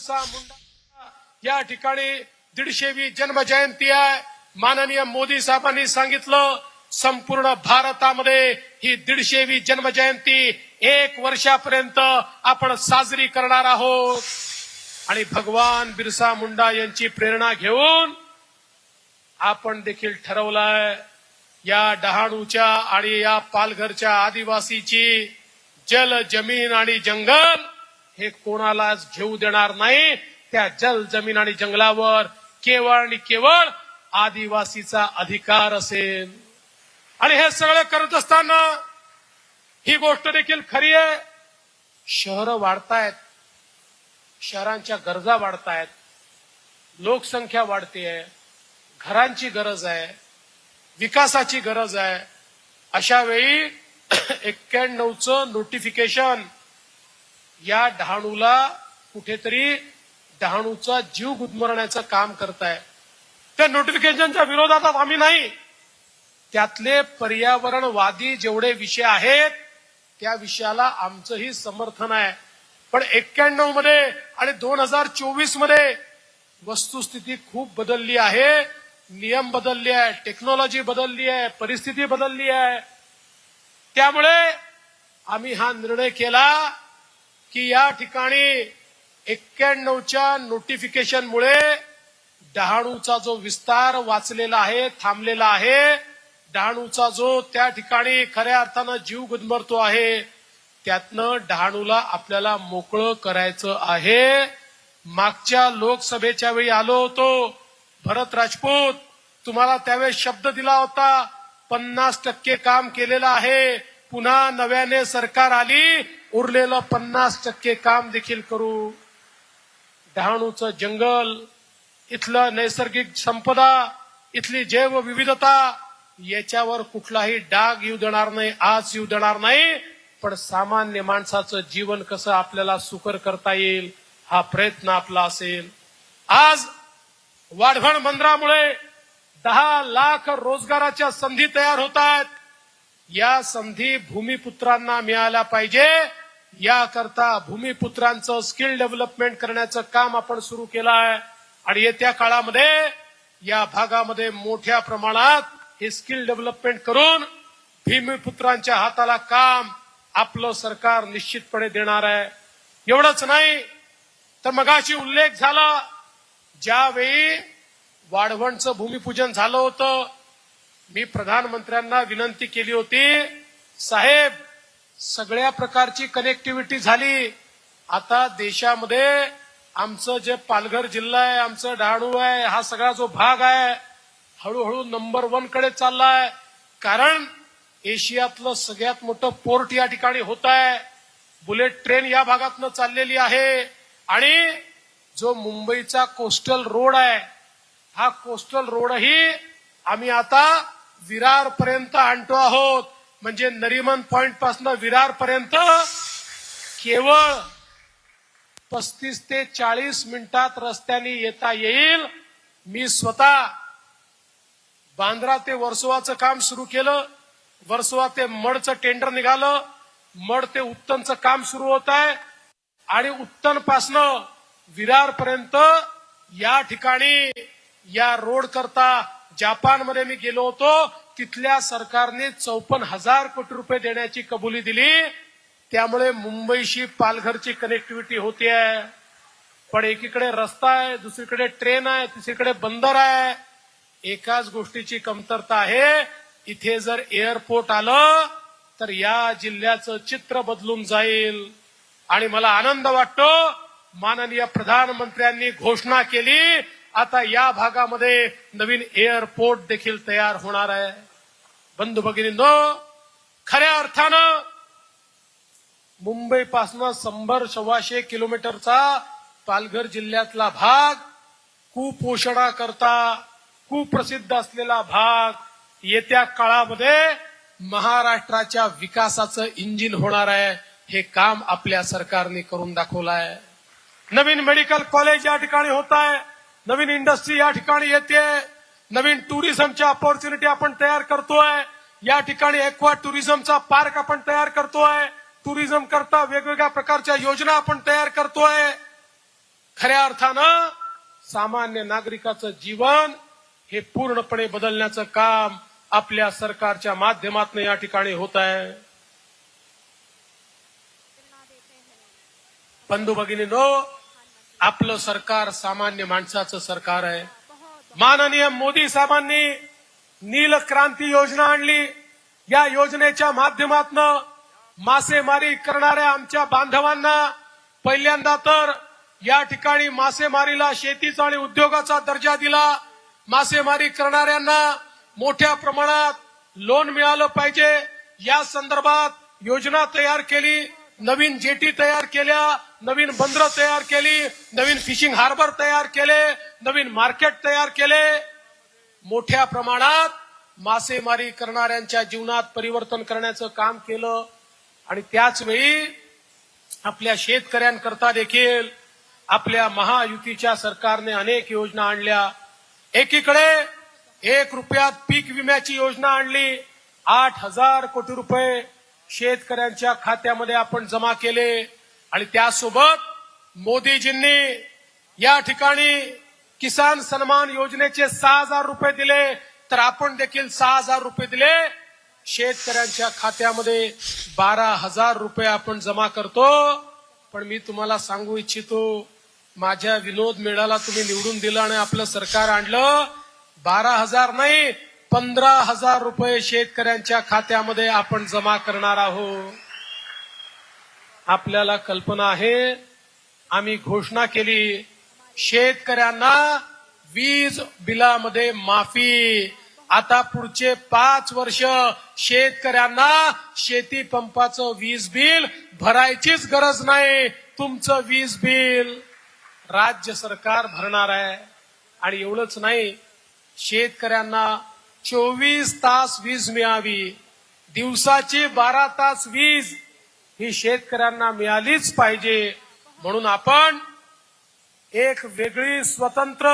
बिरसा मुंडा या ठिकाणी दीडशेवी जन्मजयंती आहे. माननीय मोदी साहेबांनी सांगितलं संपूर्ण भारतामध्ये ही दीडशेवी जन्म जयंती एक वर्षापर्यंत आपण साजरी करणार आहोत. आणि भगवान बिरसा मुंडा यांची प्रेरणा घेऊन आपण देखील ठरवलंय या डहाणूच्या आणि या पालघरच्या आदिवासीची जल जमीन आणि जंगल हे कोणालाच घेऊ देणार नाही. त्या जल जमीन आणि जंगलावर केवळ आणि केवळ आदिवासीचा अधिकार असेल. आणि हे सगळं करत असताना ही गोष्ट देखील खरी आहे. शहरं वाढतायत. शहरांच्या गरजा वाढतायत. लोकसंख्या वाढतेय घरांची गरज आहे. विकासाची गरज आहे. अशा वेळी एक्क्याण्णवचं नोटिफिकेशन या डहाणूला कुठेतरी डहाणूचा जीव गुदमरण्याचं काम करताय. त्या नोटिफिकेशनच्या विरोधात आम्ही नाही. त्यातले पर्यावरणवादी जेवढे विषय आहेत त्या विषयाला आमचंही समर्थन आहे. पण एक्क्याण्णवमध्ये आणि दोन हजार चोवीसमध्ये वस्तुस्थिती खूप बदलली आहे. नियम बदलले आहे टेक्नॉलॉजी बदलली आहे परिस्थिती बदलली आहे. त्यामुळे आम्ही हा निर्णय केला की या ठिकाणी एक्क्याण्णवच्या नोटिफिकेशनमुळे डहाणूचा जो विस्तार वाचलेला आहे थांबलेला आहे डहाणूचा जो त्या ठिकाणी खऱ्या अर्थानं जीव गुदमरतो आहे त्यातनं डहाणूला आपल्याला मोकळं करायचं आहे. मागच्या लोकसभेच्या वेळी आलो होतो भरत राजपूत तुम्हाला त्यावेळेस शब्द दिला होता पन्नास टक्के काम केलेलं आहे पुन्हा नव्याने सरकार आली उरलेलं पन्नास टक्के काम देखील करू. डहाणूचं जंगल इथलं नैसर्गिक संपदा इथली जैव विविधता याच्यावर कुठलाही डाग येऊ देणार नाही आज येऊ देणार नाही. पण सामान्य माणसाचं जीवन कसं आपल्याला सुकर करता येईल हा प्रयत्न आपला असेल. आज वाढवण बंदरामुळे दहा लाख रोजगाराच्या संधी तयार होत आहेत. या संधी भूमिपुत्रांना मिळाल्या पाहिजे. याकरता भूमिपुत्रांचं स्किल डेव्हलपमेंट करण्याचं काम आपण सुरू केलं आहे. आणि येत्या काळामध्ये या भागामध्ये मोठ्या प्रमाणात हे स्किल डेव्हलपमेंट करून भूमिपुत्रांच्या हाताला काम आपलं सरकार निश्चितपणे देणार आहे. एवढंच नाही तर मगाशी उल्लेख झाला ज्यावेळी वाढवणचं भूमिपूजन झालं होतं मी प्रधानमंत्र्यांना विनंती केली होती साहेब सगळ्या प्रकारची कनेक्टिव्हिटी झाली. आता देशामध्ये आमचं जे पालघर जिल्हा आहे आमचं डहाणू आहे हा सगळा जो भाग आहे हळूहळू नंबर वनकडे चाललाय. कारण एशियातलं सगळ्यात मोठं पोर्ट या ठिकाणी होत आहे. बुलेट ट्रेन या भागातनं चाललेली आहे. आणि जो मुंबईचा कोस्टल रोड आहे हा कोस्टल रोडही आम्ही आता विरारपर्यंत आणतो आहोत. म्हणजे नरिमन पॉइंटपासून विरार पर्यंत केवळ पस्तीस ते चाळीस मिनिटात रस्त्याने येता येईल. मी स्वतः बांद्रा ते वर्सोवाचं काम सुरू केलं. वर्सोवा ते मडचं टेंडर निघालं. मड ते उत्तनचं काम सुरू होत आहे. आणि उत्तन पासनं विरार पर्यंत या ठिकाणी या रोड करता जापानमध्ये मी गेलो होतो. तिथल्या सरकारने चौपन्न हजार कोटी रुपये देण्याची कबुली दिली. त्यामुळे मुंबईशी पालघरची कनेक्टिव्हिटी होती आहे पण एकीकडे रस्ता आहे दुसरीकडे ट्रेन आहे तिसरीकडे बंदर आहे. एकाच गोष्टीची कमतरता आहे. इथे जर एअरपोर्ट आलं तर या जिल्ह्याचं चित्र बदलून जाईल. आणि मला आनंद वाटतो माननीय प्रधानमंत्र्यांनी घोषणा केली. आता या भागामध्ये नवीन एअरपोर्ट देखील तयार होणार आहे. बंधू भगिनींनो खऱ्या अर्थानं मुंबईपासनं शंभर सव्वाशे किलोमीटरचा पालघर जिल्ह्यातला भाग कुपोषणाकरता कुप्रसिद्ध असलेला भाग येत्या काळामध्ये महाराष्ट्राच्या विकासाचं इंजिन होणार आहे हे काम आपल्या सरकारने करून दाखवलं आहे नवीन मेडिकल कॉलेज या ठिकाणी होत आहे नवीन इंडस्ट्री या ठिकाणी येते नवीन टुरिझमच्या ऑपॉर्च्युनिटी आपण तयार करतोय. या ठिकाणी एक्वा टुरिझमचा पार्क आपण तयार करतोय. टुरिझम करता वेगवेगळ्या प्रकारच्या योजना आपण तयार करतोय. खऱ्या अर्थानं सामान्य नागरिकाचं जीवन हे पूर्णपणे बदलण्याचं काम आपल्या सरकारच्या माध्यमातून या ठिकाणी होत आहे. बंधू भगिनीनो आपलं सरकार सामान्य माणसाचं सरकार आहे. माननीय मोदी साहेबांनी नील क्रांती योजना आणली. या योजनेच्या माध्यमातून मासेमारी करणाऱ्या आमच्या बांधवांना पहिल्यांदा तर या ठिकाणी मासेमारीला शेतीचा आणि उद्योगाचा दर्जा दिला. मासेमारी करणाऱ्यांना मोठ्या प्रमाणात लोन मिळालं पाहिजे. या संदर्भात योजना तयार केली नवीन जेटी तयार केल्या. नवीन बंदरं तयार केली नवीन फिशिंग हार्बर तयार केले नवीन मार्केट तयार केले. मोठ्या प्रमाणात मासेमारी करणाऱ्यांच्या जीवनात परिवर्तन करण्याचं काम केलं. आणि त्याच वेळी आपल्या शेतकऱ्यांकरता देखील आपल्या महायुतीच्या सरकारने अनेक योजना आणल्या. एकीकडे एक रुपयात पीक विम्याची योजना आणली. आठ हजार कोटी रुपये शेतकऱ्यांच्या खात्यामध्ये आपण जमा केले. आणि त्यासोबत मोदीजींनी या ठिकाणी किसान सन्मान योजनेचे सहा हजार रुपये दिले. तर आपण देखील सहा हजार रुपये दिले. शेतकऱ्यांच्या खात्यामध्ये बारा हजार रुपये आपण जमा करतो. पण मी तुम्हाला सांगू इच्छितो माझ्या विनोद मेळाला तुम्ही निवडून दिलं आणि आपलं सरकार आणलं. बारा हजार नाही पंधरा हजार रुपये शेतकऱ्यांच्या खात्यामध्ये आपण जमा करणार आहोत. आपल्याला कल्पना आहे. आम्ही घोषणा केली शेतकऱ्यांना वीज बिलामध्ये माफी. आता पुढचे पाच वर्ष शेतकऱ्यांना शेती पंपाचं वीज बिल भरायचीच गरज नाही. तुमचं वीज बिल राज्य सरकार भरणार आहे. आणि एवढंच नाही शेतकऱ्यांना चोवीस तास वीज मिळावी. दिवसाची बारा तास वीज ही शेतकऱ्यांना मिळालीच पाहिजे म्हणून आपण एक वेगळी स्वतंत्र